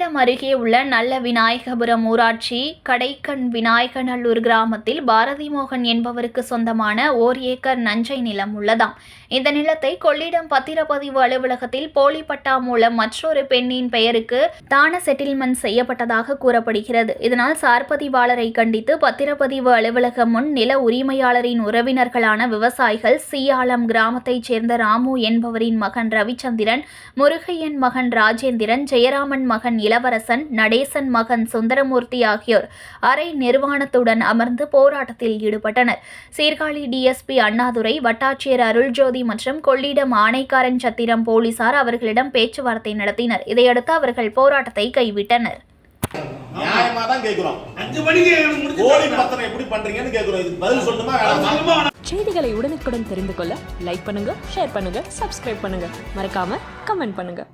அருகே உள்ள நல்ல விநாயகபுரம் ஊராட்சி கடைக்கண் விநாயகநல்லூர் கிராமத்தில் பாரதி மோகன் என்பவருக்கு சொந்தமான ஓர் ஏக்கர் நஞ்சை நிலம் உள்ளதாம். இந்த நிலத்தை கொள்ளிடம் பத்திரப்பதிவு அலுவலகத்தில் போலி பட்டா மூலம் மற்றொரு பெண்ணின் பெயருக்கு தான செட்டில்மெண்ட் செய்யப்பட்டதாக கூறப்படுகிறது. இதனால் சார்பதிவாளரை கண்டித்து பத்திரப்பதிவு அலுவலகம் முன் நில உரிமையாளரின் உறவினர்களான விவசாயிகள் சீயாளம் கிராமத்தைச் சேர்ந்த ராமு என்பவரின் மகன் ரவிச்சந்திரன் முருகையன் மகன் ராஜேந்திரன் ஜெயராமன் மகன் இளவரசன் நடேசன் மகன் சுந்தரமூர்த்தி ஆகியோர் அரை நிர்வாணத்துடன் அமர்ந்து போராட்டத்தில் ஈடுபட்டனர். சீர்காழி டிஎஸ்பி அண்ணாதுரை வட்டாட்சியர் அருள்ஜோதி மற்றும் கொள்ளிடம் ஆணைக்காரன் சத்திரம் போலீசார் அவர்களிடம் பேச்சுவார்த்தை நடத்தினர். இதையடுத்து அவர்கள் போராட்டத்தை கைவிட்டனர். நியாயமா தான் கேக்குறோம் அஞ்சு மணிக்கு எனக்கு முடிச்சு கோழி தரணும். பத்திரம் எப்படி பண்றீங்கன்னு கேக்குறோம் இதுக்கு பதில் சொல்லணுமா வேணாமா? சொல்லுமா வேணாமா? செய்திகளை உடனுக்குடன் தெரிந்து கொள்ள லைக் பண்ணுங்க ஷேர் பண்ணுங்க சப்ஸ்கிரைப் பண்ணுங்க. மறக்காம கமெண்ட் பண்ணுங்க.